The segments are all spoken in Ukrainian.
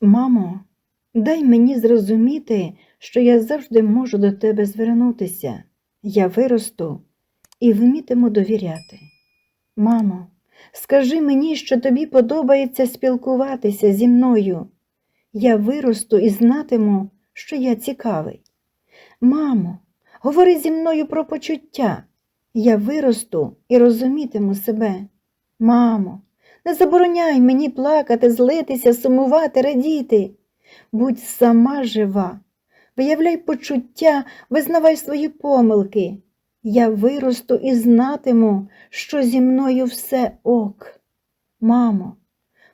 Мамо, дай мені зрозуміти, що я завжди можу до тебе звернутися. Я виросту і вмітиму довіряти. Мамо, скажи мені, що тобі подобається спілкуватися зі мною. Я виросту і знатиму, що я цікавий. Мамо, говори зі мною про почуття. Я виросту і розумітиму себе. Мамо, не забороняй мені плакати, злитися, сумувати, радіти. Будь сама жива, виявляй почуття, визнавай свої помилки. Я виросту і знатиму, що зі мною все ок. Мамо,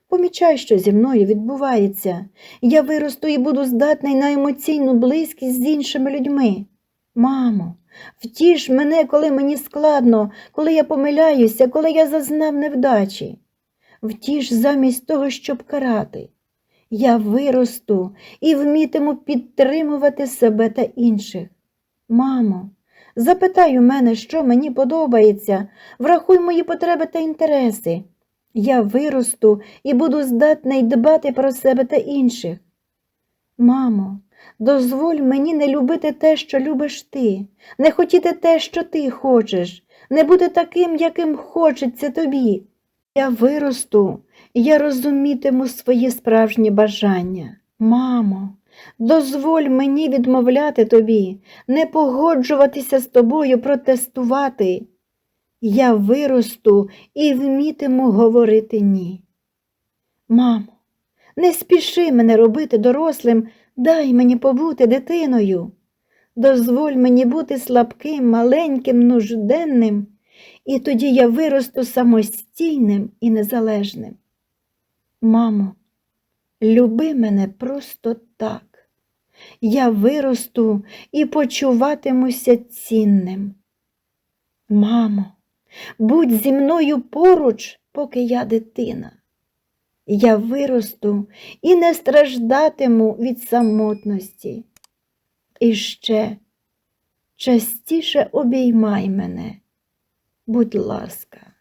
помічай, що зі мною відбувається. Я виросту і буду здатний на емоційну близькість з іншими людьми. Мамо, втіш мене, коли мені складно, коли я помиляюся, коли я зазнав невдачі. Втіш замість того, щоб карати. Я виросту і вмітиму підтримувати себе та інших. Мамо, запитай у мене, що мені подобається, врахуй мої потреби та інтереси. Я виросту і буду здатний дбати про себе та інших. Мамо, дозволь мені не любити те, що любиш ти, не хотіти те, що ти хочеш, не бути таким, яким хочеться тобі. Я виросту, я розумітиму свої справжні бажання. Мамо, дозволь мені відмовляти тобі, не погоджуватися з тобою, протестувати. Я виросту і вмітиму говорити ні. Мамо, не спіши мене робити дорослим, дай мені побути дитиною. Дозволь мені бути слабким, маленьким, нужденним, і тоді я виросту самостійним і незалежним. Мамо, люби мене просто так. Я виросту і почуватимуся цінним. Мамо, будь зі мною поруч, поки я дитина. Я виросту і не страждатиму від самотності. І ще частіше обіймай мене, будь ласка.